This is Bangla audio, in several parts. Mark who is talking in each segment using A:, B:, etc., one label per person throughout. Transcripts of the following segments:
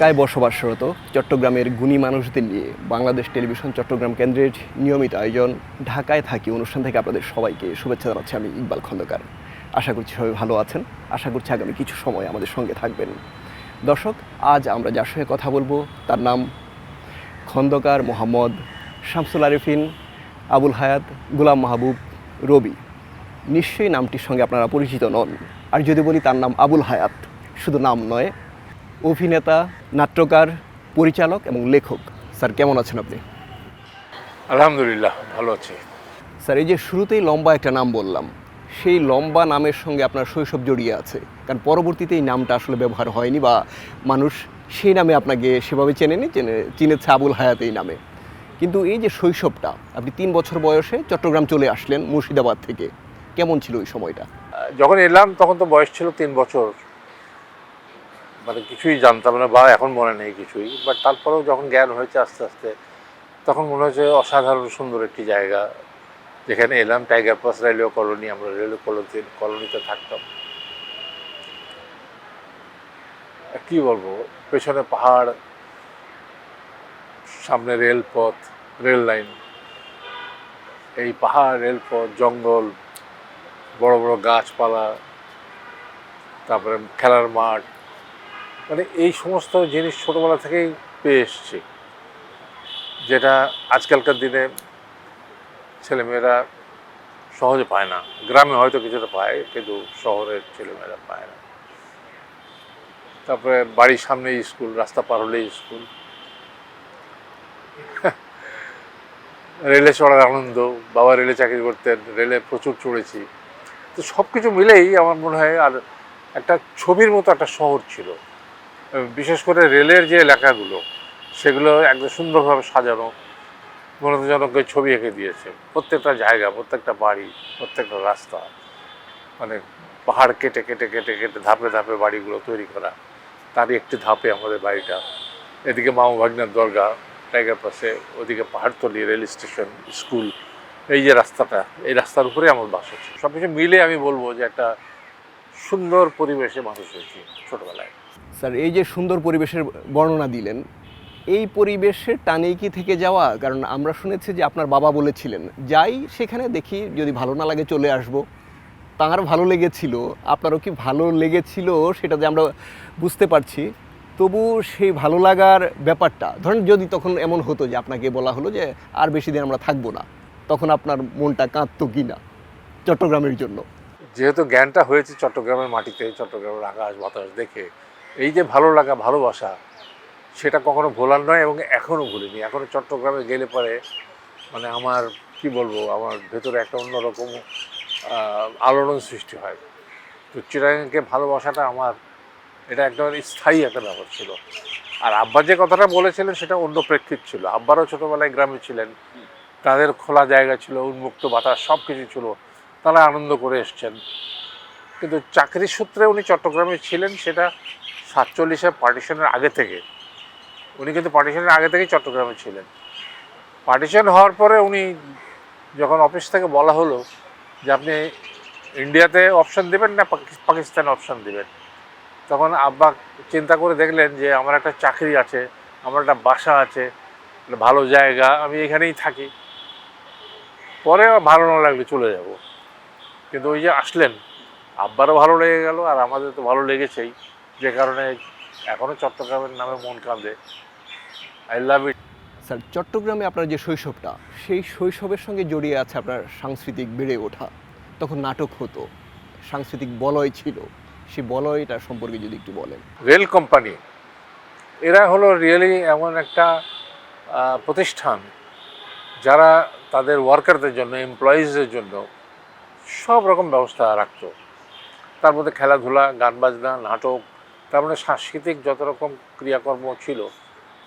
A: ঢাকায় বসবাসরত চট্টগ্রামের গুণী মানুষদের নিয়ে বাংলাদেশ টেলিভিশন চট্টগ্রাম কেন্দ্রের নিয়মিত আয়োজন ঢাকায় থাকি অনুষ্ঠান থেকে আপনাদের সবাইকে শুভেচ্ছা জানাচ্ছি আমি ইকবাল খন্দকার। আশা করছি সবাই ভালো আছেন। আশা করছি আগামী কিছু সময় আমাদের সঙ্গে থাকবেন। দর্শক, আজ আমরা যার সঙ্গে কথা বলব, তার নাম খন্দকার মোহাম্মদ শামসুল আরিফিন, আবুল হায়াত, গুলাম মাহবুব, রবি। নিশ্চয়ই নামটির সঙ্গে আপনারা পরিচিত নন। আর যদি বলি তার নাম আবুল হায়াত, শুধু নাম নয় অভিনেতা নাট্যকার পরিচালক এবং লেখক। স্যার কেমন আছেন আপনি?
B: আলহামদুলিল্লাহ ভালো আছি।
A: স্যার এই যে শুরুতেই লম্বা একটা নাম বললাম সেই লম্বা নামের সঙ্গে আপনার শৈশব জড়িয়ে আছে। কারণ পরবর্তীতে এই নামটা আসলে ব্যবহার হয়নি বা মানুষ সেই নামে আপনাকে সেভাবে চেনেনি চেনে চিনেছে আবুল হায়াত এই নামে। কিন্তু এই যে শৈশবটা আপনি তিন বছর বয়সে চট্টগ্রাম চলে আসলেন মুর্শিদাবাদ থেকে। কেমন ছিল ওই সময়টা?
B: যখন এলাম তখন তো বয়স ছিল তিন বছর। মানে কিছুই জানতাম না বা এখন মনে নেই কিছুই। বাট তারপরেও যখন জ্ঞান হয়েছে আস্তে আস্তে, তখন মনে হয়েছে অসাধারণ সুন্দর একটি জায়গা। যেখানে এলাম টাইগার পাস রেলওয়ে কলোনি, আমরা রেলওয়ে কলোনি কলোনিতে থাকতাম। কি বলব? পেছনে পাহাড়, সামনে রেলপথ, রেল লাইন। এই পাহাড়, রেলপথ, জঙ্গল, বড় বড় গাছপালা, তারপরে খেলার মাঠ মানে এই সমস্ত জিনিস ছোটোবেলা থেকেই পেয়ে এসছি। যেটা আজকালকার দিনে ছেলেমেয়েরা সহজে পায় না। গ্রামে হয়তো কিছুটা পায়, কিন্তু শহরের ছেলেমেয়েরা পায় না। তারপরে বাড়ির সামনে স্কুল, রাস্তা পার হলেই স্কুল। রেলে চড়ার আনন্দ, বাবা রেলে চাকরি করতেন, রেলে প্রচুর চড়েছি। তো সব কিছু মিলেই আমার মনে হয় আর একটা ছবির মতো একটা শহর ছিল। বিশেষ করে রেলের যে এলাকাগুলো, সেগুলো একদম সুন্দরভাবে সাজানো মনে হতো ছবি এঁকে দিয়েছে। প্রত্যেকটা জায়গা, প্রত্যেকটা বাড়ি, প্রত্যেকটা রাস্তা মানে পাহাড় কেটে কেটে কেটে কেটে, ধাপে ধাপে বাড়িগুলো তৈরি করা, তারই একটি ধাপে আমাদের বাড়িটা। এদিকে মামা ভাগনার দরগা, টাইগার পাশে, ওদিকে পাহাড়তলি, রেল স্টেশন, স্কুল, এই যে রাস্তাটা, এই রাস্তার উপরে আমার বাস হচ্ছে। সব কিছু মিলে আমি বলব যে একটা সুন্দর পরিবেশে মানুষ হয়েছি ছোটোবেলায়।
A: স্যার, এই যে সুন্দর পরিবেশের বর্ণনা দিলেন, এই পরিবেশের টানেই কি থেকে যাওয়া? কারণ আমরা শুনেছি যে আপনার বাবা বলেছিলেন, যাই সেখানে দেখি, যদি ভালো না লাগে চলে আসব। তাঁর ভালো লেগেছিল, আপনারও কি ভালো লেগেছিল সেটা যে আমরা বুঝতে পারছি। তবু সেই ভালো লাগার ব্যাপারটা, ধরেন যদি তখন এমন হতো যে আপনাকে বলা হলো যে আর বেশি দিন আমরা থাকব না, তখন আপনার মনটা কাঁদতো কি না চট্টগ্রামের জন্য?
B: যেহেতু জ্ঞানটা হয়েছে চট্টগ্রামের মাটিতে, চট্টগ্রামের আকাশ বাতাস দেখে এই যে ভালো লাগা, ভালোবাসা, সেটা কখনো ভোলার নয় এবং এখনও ভুলিনি। এখনও চট্টগ্রামে গেলে পরে মানে আমার, কি বলব, আমার ভেতরে একটা অন্যরকম আলোড়ন সৃষ্টি হয়। তো চিরাঙ্গকে ভালোবাসাটা আমার, এটা একদম স্থায়ী একটা ব্যাপার ছিল। আর আব্বা যে কথাটা বলেছিলেন সেটা অন্য প্রেক্ষিত ছিল। আব্বারও ছোটোবেলায় গ্রামে ছিলেন। তাদের খোলা জায়গা ছিল, উন্মুক্ত বাতাস সব কিছু ছিল। তারা আনন্দ করে এসছেন। কিন্তু চাকরির সূত্রে উনি চট্টগ্রামে ছিলেন, সেটা সাতচল্লিশে পার্টিশনের আগে থেকে, উনি কিন্তু পার্টিশনের আগে থেকেই চট্টগ্রামে ছিলেন। পার্টিশন হওয়ার পরে উনি যখন অফিস থেকে বলা হলো যে আপনি ইন্ডিয়াতে অপশন দেবেন না, পাকি- পাকিস্তানে অপশন দেবেন, তখন আব্বা চিন্তা করে দেখলেন যে আমার একটা চাকরি আছে, আমার একটা বাসা আছে ভালো জায়গা, আমি এখানেই থাকি। পরে ভালো না লাগলে চলে যাব। কিন্তু ওই যে আসলেন, আব্বারও ভালো লেগে গেল আর আমাদের তো ভালো লেগেছেই। যে কারণে এখনও চট্টগ্রামের নামে মন কাঁদে। আই লাভ ইট
A: স্যার চট্টগ্রামে আপনার যে শৈশবটা সেই শৈশবের সঙ্গে জড়িয়ে আছে আপনার সাংস্কৃতিক বেড়ে ওঠা। তখন নাটক হতো সাংস্কৃতিক বলয় ছিল। সেই বলয়টা সম্পর্কে যদি একটু বলেন।
B: রেল কোম্পানি এরা হলো রিয়েলি এমন একটা প্রতিষ্ঠান যারা তাদের ওয়ার্কারদের জন্য এমপ্লয়িজদের জন্য সব রকম ব্যবস্থা রাখত। তার মধ্যে খেলাধুলা গান বাজনা নাটক তার মানে সাংস্কৃতিক যত রকম ক্রিয়াকর্ম ছিল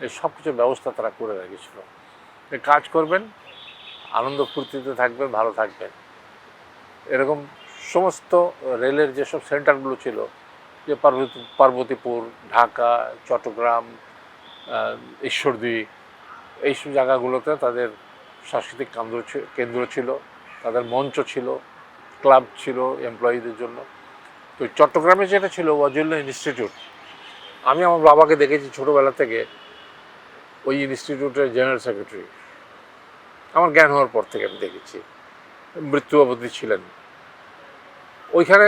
B: এই সব কিছু ব্যবস্থা তারা করে রেখেছিল। কাজ করবেন, আনন্দ ফুর্তিতে থাকবেন, ভালো থাকবেন। এরকম সমস্ত রেলের যেসব সেন্টারগুলো ছিল, যে পার্বতী, পার্বতীপুর, ঢাকা, চট্টগ্রাম ঈশ্বরদী, এইসব জায়গাগুলোতে তাদের সাংস্কৃতিক কেন্দ্র কেন্দ্র ছিল, তাদের মঞ্চ ছিল, ক্লাব ছিল এমপ্লয়িদের জন্য। তো চট্টগ্রামে যেটা ছিল ওয়াজুল্লাহ ইনস্টিটিউট, আমি আমার বাবাকে দেখেছি ছোটোবেলা থেকে, ওই ইনস্টিটিউটের জেনারেল সেক্রেটারি। আমার জ্ঞান হওয়ার পর থেকে আমি দেখেছি, মৃত্যু অবধি ছিলেন। ওইখানে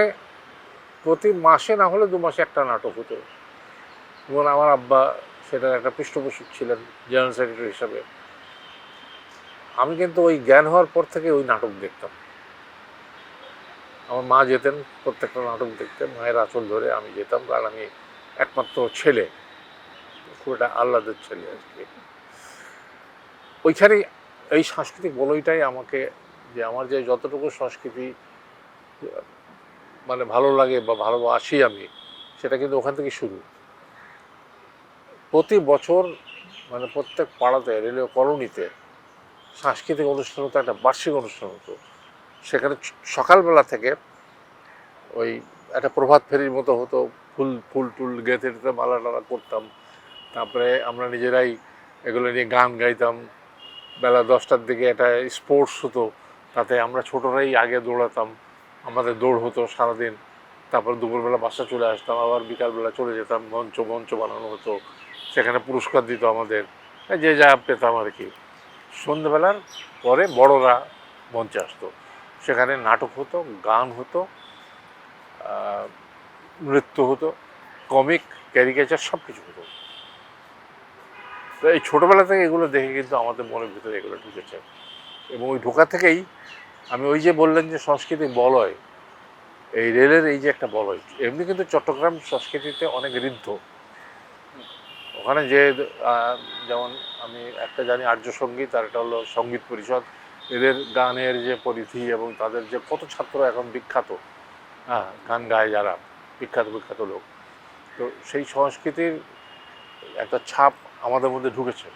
B: প্রতি মাসে না হলে দু মাসে একটা নাটক হতো। এবং আমার আব্বা সেটার একটা পৃষ্ঠপোষক ছিলেন, জেনারেল সেক্রেটারি হিসাবে। আমি কিন্তু ওই জ্ঞান হওয়ার পর থেকে ওই নাটক দেখতাম। আমার মা যেতেন প্রত্যেকটা নাটক দেখতে, মায়ের আঁচল ধরে আমি যেতাম কারণ আমি একমাত্র ছেলে, খুব একটা আহ্লাদের ছেলে আর কি। ওইখানে এই সাংস্কৃতিক বলয়টাই আমাকে যে আমার যে যতটুকু সংস্কৃতি মানে ভালো লাগে বা ভালোবাসি আমি, সেটা কিন্তু ওখান থেকে শুরু। প্রতি বছর মানে প্রত্যেক পাড়াতে, রেলওয়ে কলোনিতে সাংস্কৃতিক অনুষ্ঠান হতো, একটা বার্ষিক অনুষ্ঠান হতো। সেখানে সকালবেলা থেকে ওই একটা প্রভাত ফেরির মতো হতো, ফুল ফুল টুল গেঁথে টেথে মালা টালা করতাম তারপরে আমরা নিজেরাই এগুলো নিয়ে গান গাইতাম। বেলা দশটার দিকে একটা স্পোর্টস হতো, তাতে আমরা ছোটরাই আগে দৌড়াতাম। আমাদের দৌড় হতো সারাদিন। তারপর দুপুরবেলা বাসা চলে আসতাম, আবার বিকালবেলা চলে যেতাম, মঞ্চ মঞ্চ বানানো হতো। সেখানে পুরস্কার দিত আমাদের। যে যা পেতাম আর কি। সন্ধ্যেবেলার পরে বড়রা মঞ্চে আসতো। সেখানে নাটক হতো, গান হতো নৃত্য হতো কমিক ক্যারিকেচার সব কিছু হতো। তো এই ছোটোবেলা থেকে এগুলো দেখে কিন্তু আমাদের মনের ভিতরে এগুলো ঢুকেছে। এবং ওই ঢোকা থেকেই আমি ওই যে বললেন যে সংস্কৃতি বলয় এই রেলের এই যে একটা বলয় এমনি কিন্তু চট্টগ্রাম সংস্কৃতিতে অনেক ঋদ্ধ। ওখানে যে যেমন আমি একটা জানি আর্য সংগীত আর একটা হলো সংগীত পরিষদ। এদের গানের যে পরিধি এবং তাদের যে কত ছাত্র এখন বিখ্যাত হ্যাঁ গান গায় যারা, বিখ্যাত বিখ্যাত লোক। তো সেই সংস্কৃতির একটা ছাপ আমাদের মধ্যে ঢুকেছে।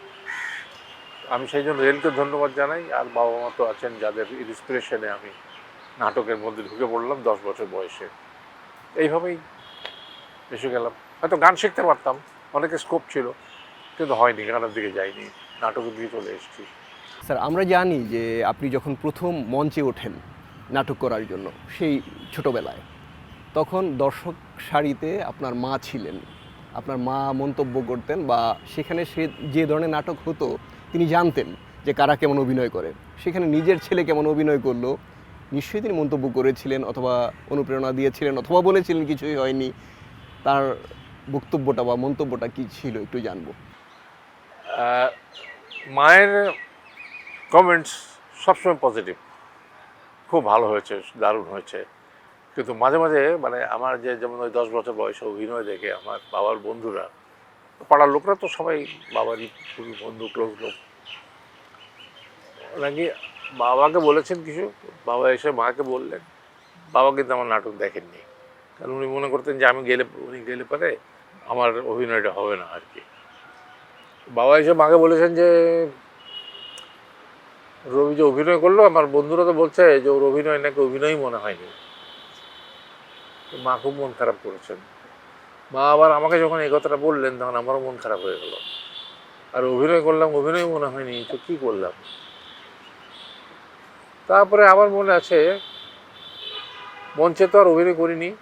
B: আমি সেই জন্য রেলকে ধন্যবাদ জানাই, আর বাবা মা তো আছেন যাদের ইন্সপিরেশনে আমি নাটকের মধ্যে ঢুকে পড়লাম দশ বছর বয়সে। এইভাবেই এসে গেলাম। হয়তো গান শিখতে পারতাম, অনেকে স্কোপ ছিল, কিন্তু হয়নি, গানের দিকে যাইনি, নাটকের দিকে চলে এসেছি।
A: স্যার, আমরা জানি যে আপনি যখন প্রথম মঞ্চে ওঠেন নাটক করার জন্য, সেই ছোটবেলায়, তখন দর্শক সারিতে আপনার মা ছিলেন। আপনার মা মন্তব্য করতেন বা সেখানে সে যে ধরনের নাটক হতো, তিনি জানতেন যে কারা কেমন অভিনয় করে। সেখানে নিজের ছেলে কেমন অভিনয় করল, নিশ্চয়ই তিনি মন্তব্য করেছিলেন অথবা অনুপ্রেরণা দিয়েছিলেন অথবা বলেছিলেন কিছুই হয়নি। তার বক্তব্যটা বা মন্তব্যটা কি ছিল একটু জানব।
B: মায়ের কমেন্টস সবসময় পজিটিভ খুব ভালো হয়েছে, দারুণ হয়েছে। কিন্তু মাঝে মাঝে মানে আমার যে যেমন ওই দশ বছর বয়সে অভিনয় দেখে আমার বাবার বন্ধুরা, পাড়ার লোকরা তো সবাই বাবারই খুবই বন্ধু ক্লোজ লোক। নাকি বাবাকে বলেছেন কিছু? বাবা এসে মাকে বললেন, বাবা কিন্তু আমার নাটক দেখেননি। কারণ উনি মনে করতেন যে আমি গেলে, উনি গেলে পরে আমার অভিনয়টা হবে না আর কি। বাবা এসে মাকে বলেছেন যে রবি যে অভিনয় করল, আমার বন্ধুরা তো বলছে যে ওর অভিনয় নাকি অভিনয়ই মনে হয়নি। মা খুব মন খারাপ করেছেন। মা আবার আমাকে যখন এই কথাটা বললেন, তখন আমারও মন খারাপ হয়ে গেল। আর অভিনয় করলাম অভিনয় মনে হয়নি, তো কি করলাম? তারপরে আমার মনে আছে, মঞ্চে তো আর অভিনয় করিনি।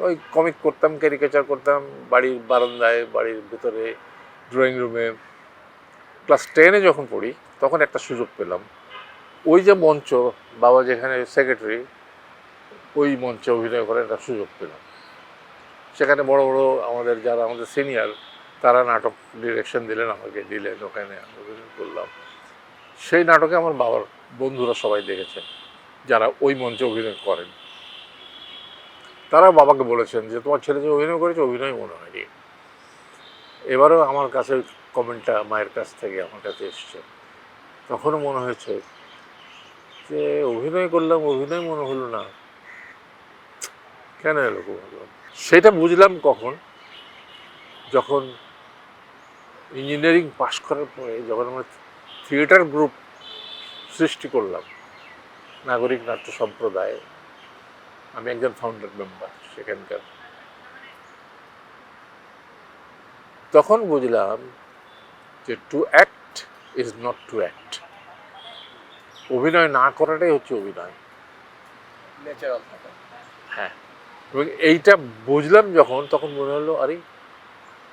B: ওই কমিক করতাম ক্যারিকেচার করতাম, বাড়ির বারান্দায়, বাড়ির ভিতরে ড্রয়িং রুমে ক্লাস টেনে যখন পড়ি, তখন একটা সুযোগ পেলাম। ওই যে মঞ্চ, বাবা যেখানে সেক্রেটারি ওই মঞ্চে অভিনয় করার একটা সুযোগ পেলাম সেখানে বড় বড় আমাদের যারা আমাদের সিনিয়র তারা নাটক ডিরেকশন দিলেন, আমাকে দিলেন, ওখানে অভিনয় করলাম। সেই নাটকে আমার বাবার বন্ধুরা সবাই দেখেছেন, যারা ওই মঞ্চে অভিনয় করেন। তারা বাবাকে বলেছেন যে, তোমার ছেলে যে অভিনয় করেছে, অভিনয় মনে হয়নি এবারও আমার কাছে কমেন্টটা মায়ের কাছ থেকে আমার কাছে এসছে। তখনও মনে হয়েছে যে অভিনয় করলাম, অভিনয় মনে হলো না। কেন এরকম হলো সেটা বুঝলাম কখন। যখন ইঞ্জিনিয়ারিং পাশ করার পরে যখন আমরা থিয়েটার গ্রুপ সৃষ্টি করলাম, নাগরিক নাট্য সম্প্রদায়, আমি একজন ফাউন্ডার মেম্বার সেখানকার। তখন বুঝলাম যে to act is not to act অভিনয় না করাটাই হচ্ছে অভিনয়।
A: ন্যাচারাল থাকা।
B: হ্যাঁ। এবং এইটা বুঝলাম যখন তখন মনে হলো আরে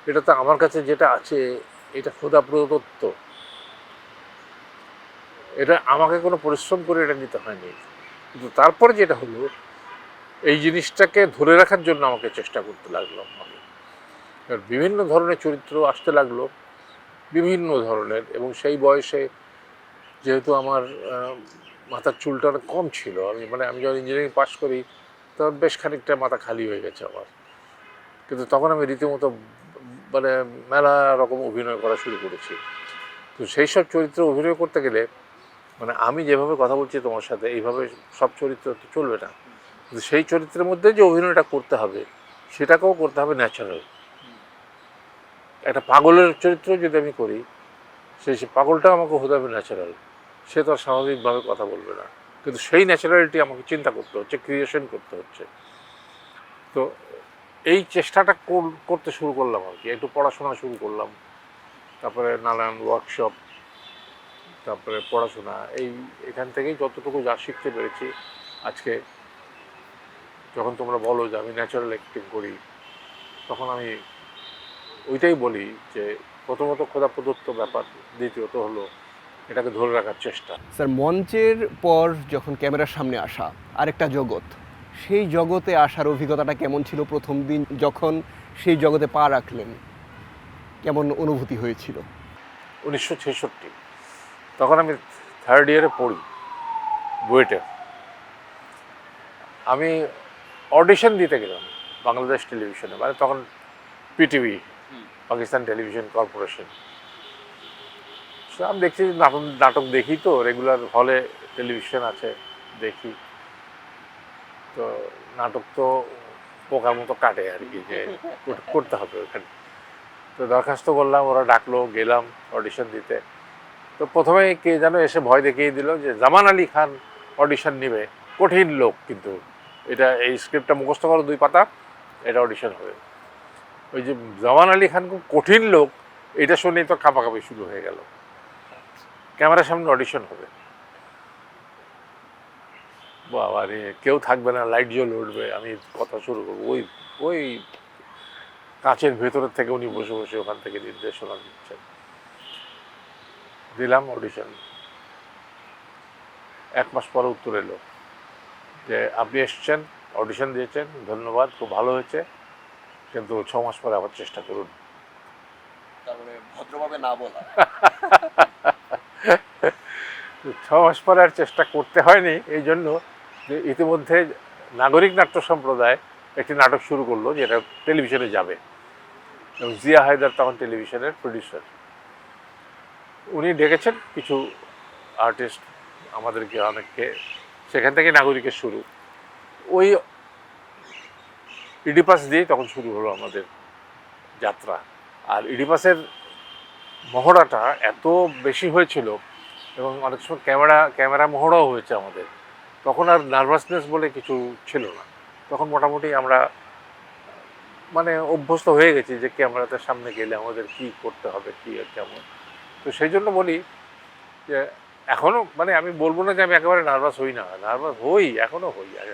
B: এটা তো আমার কাছে যেটা আছে এটা খোদা প্রদত্ত। এটা আমাকে কোনো পরিশ্রম করে এটা নিতে হয়নি। কিন্তু তারপরে যেটা হলো এই জিনিসটাকে ধরে রাখার জন্য আমাকে চেষ্টা করতে লাগল বিভিন্ন ধরনের চরিত্র আসতে লাগল বিভিন্ন ধরনের। এবং সেই বয়সে যেহেতু আমার মাথার চুলটা কম ছিল, আমি মানে আমি যখন ইঞ্জিনিয়ারিং পাশ করি, তখন বেশ খানিকটা মাথা খালি হয়ে গেছে আমার। কিন্তু তখন আমি রীতিমতো মানে মেলা রকম অভিনয় করা শুরু করেছি। তো সেই সব চরিত্রে অভিনয় করতে গেলে মানে আমি যেভাবে কথা বলছি তোমার সাথে, এইভাবে সব চরিত্র তো চলবে না। কিন্তু সেই চরিত্রের মধ্যে যে অভিনয়টা করতে হবে, সেটাকেও করতে হবে ন্যাচারাল একটা পাগলের চরিত্র যদি আমি করি, সেই সে পাগলটাও আমাকে হতে হবে ন্যাচারাল সে তো স্বাভাবিকভাবে কথা বলবে না। কিন্তু সেই ন্যাচারালিটি আমাকে চিন্তা করতে হচ্ছে ক্রিয়েশন করতে হচ্ছে। তো এই চেষ্টাটা কর- করতে শুরু করলাম আর কি। একটু পড়াশোনা শুরু করলাম। তারপরে নানান ওয়ার্কশপ তারপরে পড়াশোনা, এই এখান থেকেই যতটুকু যা শিখতে পেরেছি। আজকে যখন তোমরা বলো যে আমি ন্যাচারাল অ্যাক্টিং করি, তখন আমি ওইটাই বলি যে প্রথমত খোদা প্রদত্ত ব্যাপার, দ্বিতীয়ত হলো এটাকে ধরে রাখার চেষ্টা।
A: স্যার মঞ্চের পর যখন ক্যামেরার সামনে আসা আরেকটা জগৎ সেই জগতে আসার অভিজ্ঞতাটা কেমন ছিল প্রথম দিন যখন সেই জগতে পা রাখলেন? কেমন অনুভূতি হয়েছিল?
B: উনিশশো ছেষট্টি। তখন আমি থার্ড ইয়ারে পড়ি বুয়েটে। আমি অডিশন দিতে গেলাম বাংলাদেশ টেলিভিশনে মানে তখন পিটিভি পাকিস্তান টেলিভিশন কর্পোরেশন আমি দেখছি নাটক নাটক দেখি তো রেগুলার হলে টেলিভিশন আছে, দেখি। তো নাটক তো পোকার মতো কাটে আর কি, যে করতে হবে ওখানে। তো দরখাস্ত করলাম, ওরা ডাকলো, গেলাম অডিশন দিতে। তো প্রথমে কে যেন এসে ভয় দেখিয়ে দিল যে জামান আলী খান অডিশন নেবে। কঠিন লোক কিন্তু। এটা, এই স্ক্রিপ্টটা মুখস্থ করো দুই পাতা, এটা অডিশন হবে। ওই যে জামান আলী খান খুব কঠিন লোক, এটা শুনেই তো কাঁপাকাঁপি শুরু হয়ে গেল। ক্যামেরার সামনে অডিশন হবে। বাবা রে কেউ থাকবে না লাইট জ্বলে উঠবে আমি কথা শুরু করব। ওই ওই কাঁচের ভেতরের থেকে উনি বসে বসে ওখান থেকে নির্দেশনা দিচ্ছেন। দিলাম অডিশন। এক মাস পরে উত্তর এলো যে আপনি এসছেন অডিশন দিয়েছেন ধন্যবাদ খুব ভালো হয়েছে কিন্তু ছ মাস পরে আবার চেষ্টা করুন।
A: তারপরে ভদ্রভাবে না বলা।
B: ছ মাস পরে আর চেষ্টা করতে হয়নি, এই জন্য যে ইতিমধ্যে নাগরিক নাট্য সম্প্রদায় একটি নাটক শুরু করল, যেটা টেলিভিশনে যাবে। এবং জিয়া হায়দার তখন টেলিভিশনের প্রডিউসার উনি ডেকেছেন কিছু আর্টিস্ট আমাদেরকে, অনেককে, সেখান থেকে নাগরিকের শুরু। ওই ইডিপাস দিয়ে তখন শুরু হলো আমাদের যাত্রা। আর ইডিপাসের মহড়াটা এত বেশি হয়েছিল এবং অনেক সময় ক্যামেরা ক্যামেরা মহড়াও হয়েছে আমাদের। তখন আর নার্ভাসনেস বলে কিছু ছিল না। তখন মোটামুটি আমরা মানে অভ্যস্ত হয়ে গেছি যে ক্যামেরাতে সামনে গেলে আমাদের কি করতে হবে, কি আর কেমন। তো সেই জন্য বলি যে এখনও মানে আমি বলব না যে আমি একেবারে নার্ভাস হই না। নার্ভাস হই এখনও হই। আর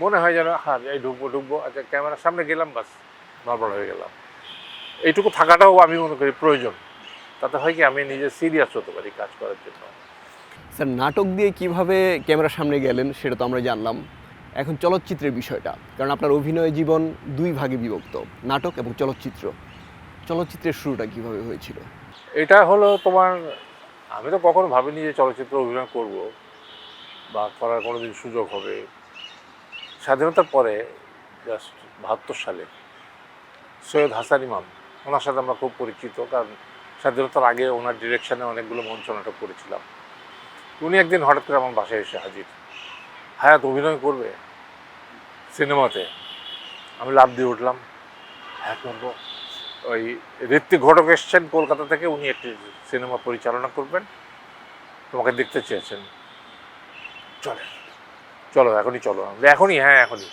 B: মনে হয় যেন হ্যাঁ এই ঢুকবো ঢুকবো আচ্ছা ক্যামেরার সামনে গেলাম বাস নর্মাল হয়ে গেলাম। এইটুকু থাকাটাও আমি মনে করি প্রয়োজন। তাতে হয় কি আমি নিজে সিরিয়াস হতে পারি কাজ করার জন্য।
A: স্যার নাটক দিয়ে কীভাবে ক্যামেরার সামনে গেলেন সেটা তো আমরা জানলাম। এখন চলচ্চিত্রের বিষয়টা কারণ আপনার অভিনয় জীবন দুই ভাগে বিভক্ত নাটক এবং চলচ্চিত্র। চলচ্চিত্রের শুরুটা কীভাবে হয়েছিল?
B: এটা হলো তোমার আমি তো কখনো ভাবিনি যে চলচ্চিত্র অভিনয় করব বা করার কোনোদিন সুযোগ হবে। স্বাধীনতার পরে জাস্ট বাহাত্তর সালে সৈয়দ হাসান ইমাম ওনার সাথে আমরা খুব পরিচিত কারণ স্বাধীনতার আগে ওনার ডিরেকশনে অনেকগুলো মঞ্চ নাটক করেছিলাম। উনি একদিন হঠাৎ করে আমার বাসায় এসে হাজির। হায়াত অভিনয় করবে সিনেমাতে? আমি লাভ দিয়ে উঠলাম। হ্যাঁ করব। ওই ঋত্বিক ঘটক এসছেন কলকাতা থেকে, উনি একটি সিনেমা পরিচালনা করবেন। তোমাকে দেখতে চেয়েছেন। চলে, চলো, এখনই চলো। এখনই হ্যাঁ এখনই।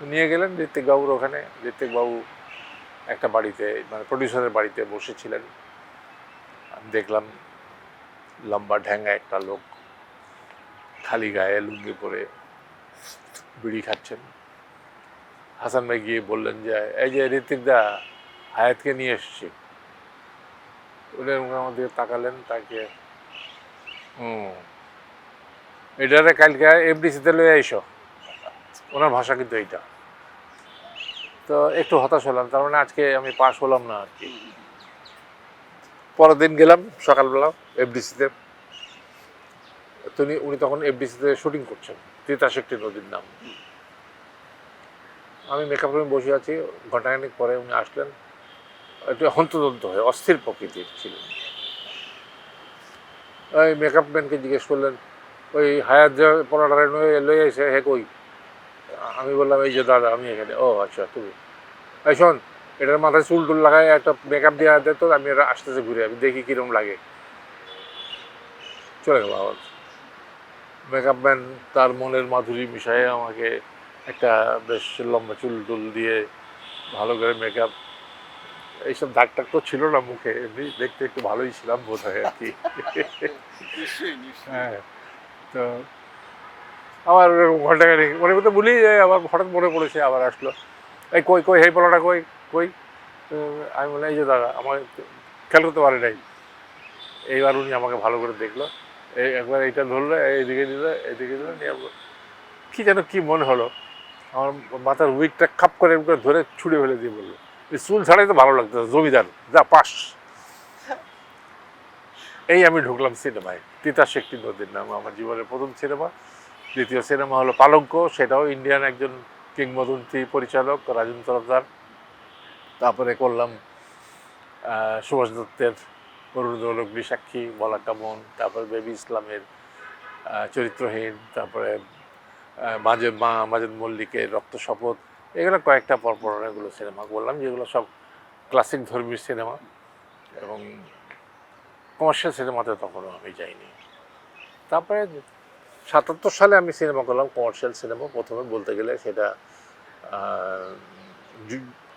B: নিয়ে গেলেন ঋত্বিকবাবুর ওখানে। ঋত্বিকবাবু একটা বাড়িতে মানে প্রডিউসারের বাড়িতে বসেছিলেন। দেখলাম লম্বা ঢ্যাঙ্গা একটা লোক খালি গায়ে লুঙ্গি পরে বিড়ি খাচ্ছেন। হাসান ভাই গিয়ে বললেন যে, এই যে ঋত্বিক দা হায়াতকে নিয়ে এসেছি। এরকম আমার দিকে তাকালেন, তাকে, হুম, এটারে কালকে এফডিসিতে লয়ে আইসো। ওনার ভাষা কিন্তু এইটা। তো একটু হতাশ হলাম, তার মানে আজকে আমি পাশ হলাম না আর কি। পরের দিন গেলাম, সকালবেলা এফডিসিতে তিনি উনি তখন এফডিসিতে শুটিং করছেন তিতাশক্তি নদীর নাম। আমি মেকআপ রুমে বসে আছি ঘন্টাখানিক পরে উনি আসলেন। একটু হন্তদন্ত হয়ে, অস্থির প্রকৃতির ছিলেন। ওই মেকআপ ম্যানকে জিজ্ঞেস করলেন, ওই হায়াত যে পড়াটা লয়ে এসে হে কই? আমি বললাম, এই যে দাদা, আমি এখানে। ও আচ্ছা তুমি। এই শোন এটার মাথায় চুল টুল লাগায় একটা মেকআপ দেওয়া দে তো আমি এটা আসতেছে ঘুরে আমি দেখি কীরকম লাগে। চলে গেল আবার মেকআপ ম্যান তার মনের মাধুরী মিশায়ে আমাকে একটা বেশ লম্বা চুল টুল দিয়ে ভালো করে মেকআপ এইসব দাগ টাগ তো ছিল না মুখে এমনি দেখতে একটু ভালোই ছিলাম বোধ হয় আর কি। হ্যাঁ তো আবার ঘন্টাখানি মনে করতে বলি যে আবার হঠাৎ মনে পড়েছে আবার আসলো। এই কই কই হেই পলাটা কই? কই? আমি বললাম, এই যে দাদা, আমার খেয়াল করতে পারে নাই। এইবার উনি আমাকে ভালো করে দেখল। এই একবার এইটা ধরলো, এইদিকে দিল এইদিকে দিল, নিয়ে কি যেন, কি মনে হলো? আমার মাথার উইকটা খাপ করে করে ধরে ছুঁড়ে ফেলে দিয়ে বলল, এই চুল ছাড়াই তো ভালো লাগতো, জমিদার, যা পাস। এই আমি ঢুকলাম সিনেমায় তিতাস একটি নদীর নাম, আমার জীবনের প্রথম সিনেমা। দ্বিতীয় সিনেমা হলো পালঙ্ক, সেটাও ইন্ডিয়ান একজন কিংবদন্তি পরিচালক রাজন তরফদার তারপরে করলাম সুভাষ দত্তের অরুণোদলক সাক্ষী বলা কামন তারপরে বেবি ইসলামের চরিত্রহীন, তারপরে মাঝে মা মাজেদ মল্লিকের রক্ত শপথ, এগুলো কয়েকটা পরপর অনেকগুলো সিনেমা করলাম, যেগুলো সব ক্লাসিক ধর্মীর সিনেমা এবং কমার্শিয়াল সিনেমাতে তখনও আমি যাইনি। তারপরে সাতাত্তর সালে আমি সিনেমা করলাম কমার্শিয়াল সিনেমা প্রথমে বলতে গেলে সেটা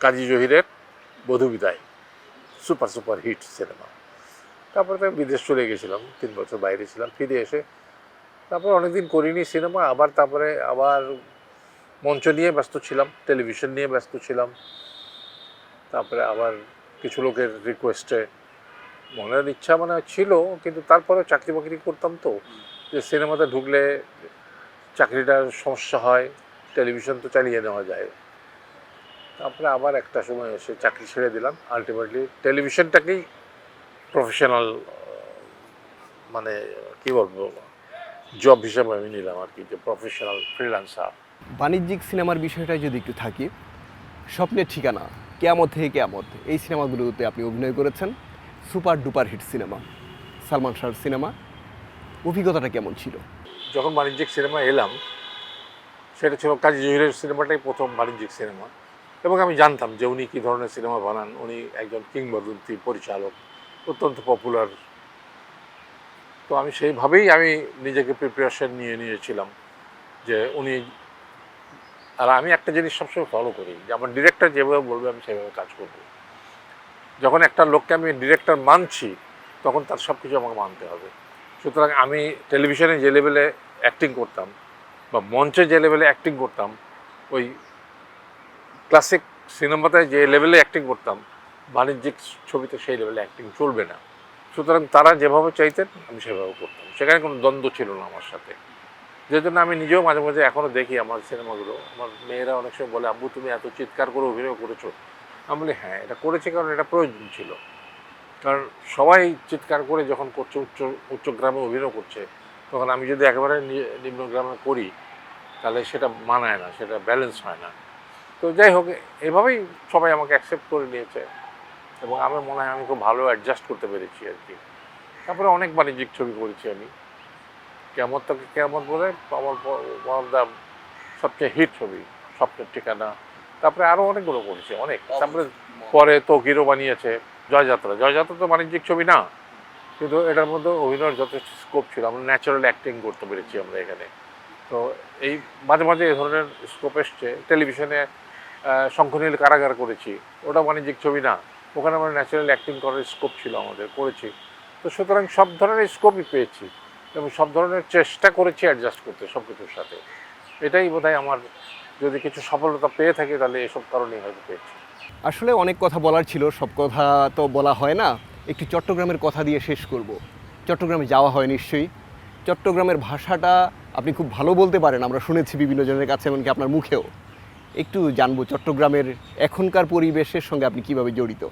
B: কাজী জহিরের বধূ বিদায় সুপার সুপার হিট সিনেমা। তারপরে আমি বিদেশ চলে গেছিলাম, তিন বছর বাইরে ছিলাম, ফিরে এসে তারপর অনেকদিন করিনি সিনেমা, আবার তারপরে আবার মঞ্চ নিয়ে ব্যস্ত ছিলাম, টেলিভিশন নিয়ে ব্যস্ত ছিলাম। তারপরে আবার কিছু লোকের রিকোয়েস্টে মনের ইচ্ছা মানে ছিল, কিন্তু তারপরে চাকরি বাকরি করতাম তো। যে সিনেমাতে ঢুকলে চাকরিটার সমস্যা হয়, টেলিভিশন তো চালিয়ে নেওয়া যায়। তারপরে আবার একটা সময় এসে চাকরি ছেড়ে দিলাম। আলটিমেটলি টেলিভিশনটাকেই প্রফেশনাল মানে কি বলব জব হিসাবে আমি নিলাম আর কি যে প্রফেশনাল ফ্রিল্যান্সার
A: বাণিজ্যিক সিনেমার বিষয়টা যদি একটু থাকি স্বপ্নের ঠিকানা কেয়ামত থেকে কেয়ামত এই সিনেমাগুলোতে আপনি অভিনয় করেছেন। Super duper hit cinema Salman শাহর সিনেমা অভিজ্ঞতাটা কেমন ছিল?
B: যখন বাণিজ্যিক সিনেমা এলাম সেটা ছিল কাজী জহিরের সিনেমাটাই প্রথম বাণিজ্যিক সিনেমা। এবং আমি জানতাম যে উনি কী ধরনের সিনেমা বানান, উনি একজন কিংবদন্তি পরিচালক, অত্যন্ত পপুলার তো আমি সেইভাবেই আমি নিজেকে প্রিপারেশন নিয়ে নিয়েছিলাম যে উনি, আর আমি একটা জিনিস সবসময় ফলো করি, যে আমার ডিরেক্টর যেভাবে বলবে আমি সেভাবে কাজ করব। যখন একটা লোককে আমি ডিরেক্টর মানছি, তখন তার সব কিছু আমাকে মানতে হবে। সুতরাং আমি টেলিভিশনে যে লেভেলে অ্যাক্টিং করতাম, বা মঞ্চে যে লেভেলে অ্যাক্টিং করতাম, ওই ক্লাসিক সিনেমাতে যে লেভেলে অ্যাক্টিং করতাম, বাণিজ্যিক ছবিতে সেই লেভেলে অ্যাক্টিং চলবে না। সুতরাং তারা যেভাবে চাইতেন, আমি সেভাবে করতাম। সেখানে কোনো দ্বন্দ্ব ছিল না আমার সাথে। যে জন্য আমি নিজেও মাঝে মাঝে এখনও দেখি আমার সিনেমাগুলো। আমার মেয়েরা অনেক সময় বলে আব্বু তুমি এত চিৎকার করে অভিনয় করেছ। আমি বলি হ্যাঁ এটা করেছি কারণ এটা প্রয়োজন ছিল। কারণ সবাই চিৎকার করে যখন করছে, উচ্চ উচ্চ গ্রামে অভিনয় করছে, তখন আমি যদি একেবারে নিম্ন গ্রামে করি, তাহলে সেটা মানায় না, সেটা ব্যালেন্স হয় না। তো যাই হোক এভাবেই সবাই আমাকে অ্যাকসেপ্ট করে নিয়েছে। এবং আমার মনে হয় আমি খুব ভালো অ্যাডজাস্ট করতে পেরেছি আর কি। তারপরে অনেক বাণিজ্যিক ছবি করেছি আমি। কেমন তো কেমন বলে আমার ওয়ান অফ দ্য সবচেয়ে হিট ছবি স্বপ্নের ঠিকানা। তারপরে আরও অনেকগুলো করেছি অনেক। তারপরে পরে তকিরও বানিয়েছে জয়যাত্রা। জয়যাত্রা তো বাণিজ্যিক ছবি না কিন্তু এটার মধ্যে অভিনয়ের যথেষ্ট স্কোপ ছিল। আমরা ন্যাচারাল অ্যাক্টিং করতে পেরেছি আমরা এখানে। তো এই মাঝে মাঝে এই ধরনের স্কোপ এসছে। টেলিভিশনে শঙ্খনীল কারাগার করেছি। ওটা বাণিজ্যিক ছবি না। ওখানে আমরা ন্যাচারাল অ্যাক্টিং করার স্কোপ ছিল আমাদের, করেছি। তো সুতরাং সব ধরনের স্কোপই পেয়েছি এবং সব ধরনের চেষ্টা করেছি অ্যাডজাস্ট করতে সব কিছুর সাথে। এটাই বোধহয় আমার যদি কিছু সফলতা পেয়ে থাকি তাহলে এসব কারণেই হয়তো পেয়েছি।
A: আসলে অনেক কথা বলার ছিল, সব কথা তো বলা হয় না। একটি চট্টগ্রামের কথা দিয়ে শেষ করব। চট্টগ্রামে যাওয়া হয় নিশ্চয়ই। চট্টগ্রামের ভাষাটা আপনি খুব ভালো বলতে পারেন, আমরা শুনেছি বিভিন্ন জনের কাছে, এমনকি আপনার মুখেও। একটু জানব চট্টগ্রামের এখনকার পরিবেশের সঙ্গে আপনি কীভাবে জড়িত?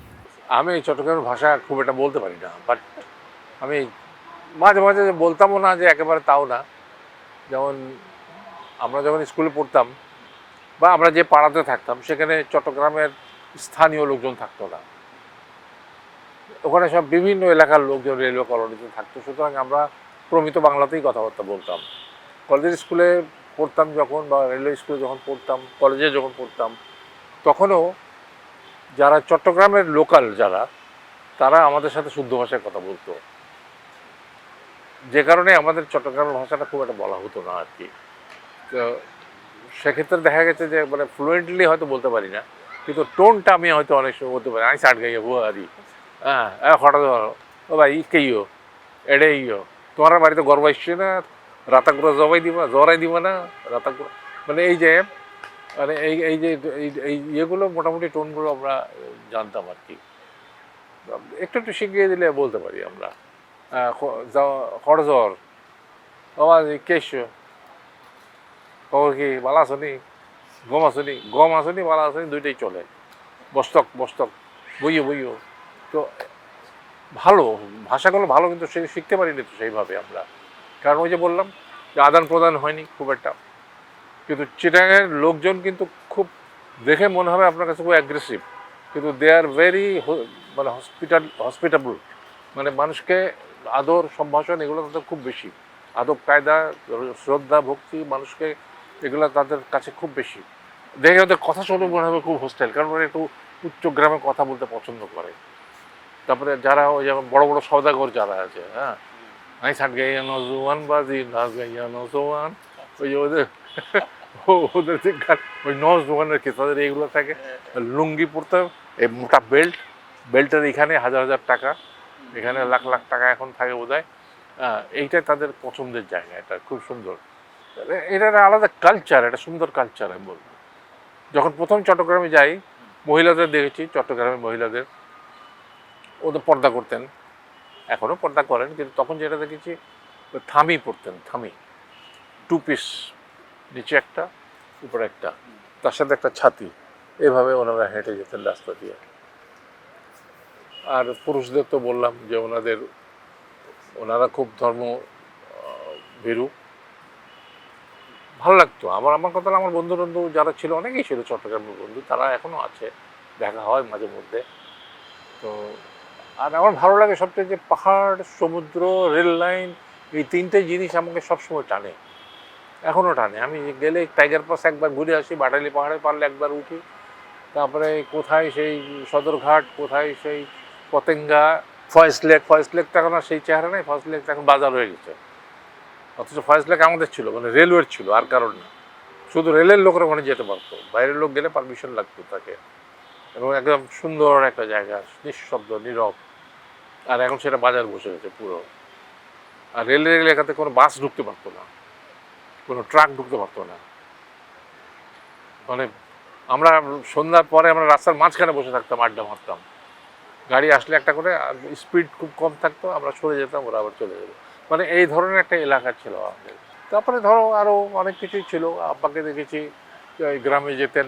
B: আমি চট্টগ্রামের ভাষা খুব একটা বলতে পারি না বাট আমি মাঝে মাঝে বলতামও না যে একেবারে তাও না। যেমন আমরা যখন স্কুলে পড়তাম বা আমরা যে পাড়াতে থাকতাম, সেখানে চট্টগ্রামের স্থানীয় লোকজন থাকতো না। ওখানে সব বিভিন্ন এলাকার লোকজন রেলওয়ে কলোনিতে থাকতো, সুতরাং আমরা প্রমিত বাংলাতেই কথাবার্তা বলতাম। কলেজের স্কুলে পড়তাম যখন বা রেলওয়ে স্কুলে যখন পড়তাম কলেজে যখন পড়তাম, তখনও যারা চট্টগ্রামের লোকাল যারা, তারা আমাদের সাথে শুদ্ধ ভাষায় কথা বলতো। যে কারণে আমাদের চট্টগ্রামের ভাষাটা খুব একটা বলা হতো না আর কি তো সেক্ষেত্রে দেখা গেছে যে মানে ফ্লুয়েন্টলি হয়তো বলতে পারি না, কিন্তু টোনটা আমি হয়তো অনেক সময় বলতে পারি আমি ষাট গাইয়া বুয়ারি হ্যাঁ হ্যাঁ হঠাৎ ও ভাই ইকেইও এড়ে ইও তোমার বাড়িতে গর্ব আসছে না? রাতাগুলো জবাই দিবা জরাই দিবা না? রাতাগুলো মানে এই যে মানে এই এই যে, এই- ইয়েগুলো, মোটামুটি টোনগুলো আমরা জানতাম আর কি। একটু একটু শিখিয়ে দিলে বলতে পারি আমরা। খড়জর আওয়াজ কেশ। খবর কি? বালা আসনি? গম আসনি? গম আসনি, বালা আসনি, দুইটাই চলে। বস্তক বস্তক। বইও বইও। তো, ভালো, ভাষাগুলো ভালো, কিন্তু শিখতে পারিনি তো সেইভাবে আমরা। কারণ ওই যে বললাম যে আদান প্রদান হয়নি, খুব একটা। কিন্তু চিটাঙের লোকজন কিন্তু খুব দেখে মনে হবে আপনার কাছে খুব অ্যাগ্রেসিভ কিন্তু দে আর ভেরি মানে হসপিটাল হসপিটাবল মানে মানুষকে আদর, সম্ভাষণ এগুলো তাদের খুব বেশি। আদব, কায়দা, শ্রদ্ধা, ভক্তি মানুষকে এগুলো তাদের কাছে খুব বেশি। দেখে ওদের কথা শুনে মনে হবে খুব হোস্টেল কারণ ওরা একটু উচ্চ গ্রামে কথা বলতে পছন্দ করে। তারপরে যারা ওই যেমন বড় বড় সৌদাগর যারা আছে হ্যাঁ আমি ষাট গাইয়া বাজি নাচ গাইয়া নজওয়ান ওই যে ওদের ওদের যে ওই নজওয়ানের কি তাদের এইগুলো থাকে লুঙ্গি পরতে এই মোটা বেল্ট বেল্টের এখানে হাজার হাজার টাকা এখানে লাখ লাখ টাকা এখন থাকে বোধ হয় এইটাই তাদের পছন্দের জায়গা এটা খুব সুন্দর এটা একটা আলাদা কালচার একটা সুন্দর কালচার আমি বলব যখন প্রথম চট্টগ্রামে যাই মহিলাদের দেখেছি চট্টগ্রামের মহিলাদের ওদের পর্দা করতেন এখনও পর্দা করেন, কিন্তু তখন যেটা দেখেছি থামি পরতেন থামি। টু পিস নিচে একটা, উপরে একটা। তার সাথে একটা ছাতি। এভাবে ওনারা হেঁটে যেতেন রাস্তা দিয়ে। আর পুরুষদের তো বললাম যে ওনাদের, ওনারা খুব ধর্ম ভীরু। ভালো লাগতো। আমার আমার কথা আমার বন্ধু বন্ধু যারা ছিল, অনেকেই ছিল চট্টগ্রামের বন্ধু, তারা এখনও আছে। দেখা হয় মাঝে মধ্যে। তো আর আমার ভালো লাগে সবচেয়ে যে পাহাড়, সমুদ্র, রেল লাইন, এই তিনটে জিনিস আমাকে সবসময় টানে। এখনও টানে। আমি গেলে টাইগার পাস একবার ঘুরে আসি, বাটালি পাহাড়ে পারলে একবার উঠি। তারপরে কোথায় সেই সদরঘাট, কোথায় সেই Patenga Foy's lake Foy's lake তো এখন আর সেই চেহারা নেই ফয়েস লেক তো এখন বাজার হয়ে গেছে। অথচ ফয়েস লেক আমাদের ছিল মানে রেলওয়ের ছিল, আর কারণ না। শুধু রেলের লোকরা ওখানে যেতে পারতো, বাইরের লোক গেলে পারমিশন লাগতো তাকে। এবং একদম সুন্দর একটা জায়গা, নিঃশব্দ, নীরব। আর এখন সেটা বাজার বসে গেছে পুরো। আর রেলের এলাকাতে কোনো বাস ঢুকতে পারতো না। কোনো ট্রাক ঢুকতে পারতো না। মানে আমরা সন্ধ্যার পরে আমরা রাস্তার মাঝখানে বসে থাকতাম, আড্ডা মারতাম। গাড়ি আসলে একটা করে স্পিড খুব কম থাকতো, আমরা সরে যেতাম, ওরা আবার চলে যেত। মানে এই ধরনের একটা এলাকা ছিল আমাদের। তারপরে ধরো আরও অনেক কিছুই ছিল। আব্বাকে দেখেছি গ্রামে যেতেন।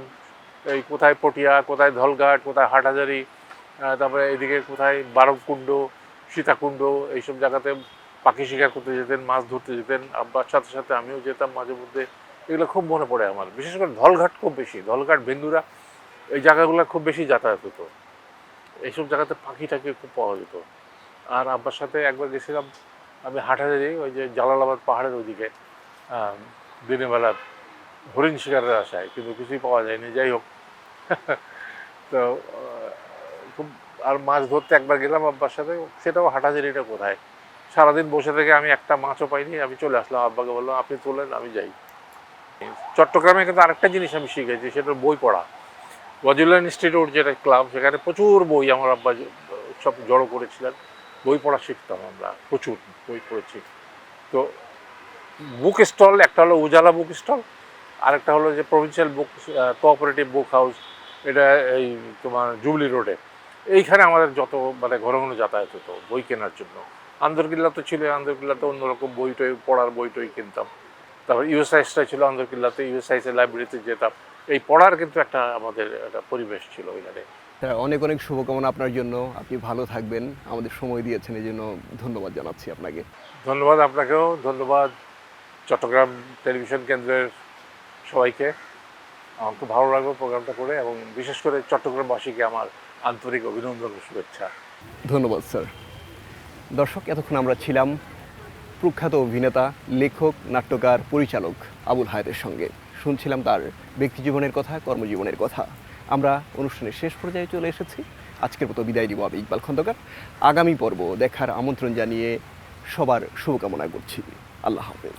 B: এই কোথায় পটিয়া, কোথায় ধলঘাট, কোথায় হাটহাজারি তারপরে এদিকে কোথায় বারবকুণ্ড, সীতাকুণ্ড, এইসব জায়গাতে পাখি শিকার করতে যেতেন, মাছ ধরতে যেতেন। আব্বার সাথে সাথে আমিও যেতাম মাঝে মধ্যে। এগুলো খুব মনে পড়ে আমার। বিশেষ করে ধলঘাট খুব বেশি। ধলঘাট বেন্দুরা এই জায়গাগুলো খুব বেশি যাতায়াত হতো। এইসব জায়গাতে পাখি টাখি খুব পাওয়া যেত। আর আব্বার সাথে একবার গেছিলাম আমি হাটহাজারি, ওই যে জালালাবাদ পাহাড়ের ওইদিকে দিনের বেলা হরিণ শিকারের আশায়। কিন্তু কিছুই পাওয়া যায়নি। যাই হোক তো খুব, আর মাছ ধরতে একবার গেলাম আব্বার সাথে, সেটাও হাটাজারিটা কোথায়? সারাদিন বসে থেকে আমি একটা মাছও পাইনি, আমি চলে আসলাম, আব্বাকে বললাম, আপনি তোলেন, আমি যাই। চট্টগ্রামে কিন্তু আরেকটা জিনিস আমি শিখেছি, সেটা বই পড়া। ওয়াজুল্লাহ ইনস্টিটিউট যেটা ক্লাব, সেখানে প্রচুর বই আমার আব্বা সব জড়ো করেছিলেন। বই পড়া শিখতাম আমরা, প্রচুর বই পড়েছি। তো বুক স্টল একটা হলো উজালা বুক স্টল আরেকটা হলো যে provincial book cooperative book house এটা এই তোমার জুবলি রোডে। এইখানে আমাদের যত মানে ঘন ঘন যাতায়াত হতো বই কেনার জন্য। আন্দরকিল্লা তো ছিল আন্দরকিল্লাতে অন্যরকম বই টই পড়ার বই টই কিনতাম। তারপর ইউএসআইসটা ছিল আন্দরকিল্লাতে ইউএসআইসের লাইব্রেরিতে যেতাম। এই পড়ার কিন্তু একটা আমাদের একটা পরিবেশ ছিল ওইখানে।
A: অনেক অনেক শুভকামনা আপনার জন্য। আপনি ভালো থাকবেন। আমাদের সময় দিয়েছেন এই জন্য ধন্যবাদ জানাচ্ছি আপনাকে।
B: ধন্যবাদ আপনাকেও। ধন্যবাদ চট্টগ্রাম টেলিভিশন কেন্দ্রের সবাইকে। আমার খুব ভালো লাগল প্রোগ্রামটা করে এবং বিশেষ করে চট্টগ্রামবাসীকে আমার আন্তরিক অভিনন্দন ও শুভেচ্ছা।
A: ধন্যবাদ, স্যার। দর্শক, এতক্ষণ আমরা ছিলাম প্রখ্যাত অভিনেতা, লেখক, নাট্যকার, পরিচালক আবুল হায়াতের সঙ্গে। শুনছিলাম তার ব্যক্তিজীবনের কথা, কর্মজীবনের কথা। আমরা অনুষ্ঠানের শেষ পর্যায়ে চলে এসেছি। আজকের মতো বিদায় দিব আমি ইকবাল খন্দকার। আগামী পর্ব দেখার আমন্ত্রণ জানিয়ে সবার শুভকামনা করছি। আল্লাহ হাফেজ।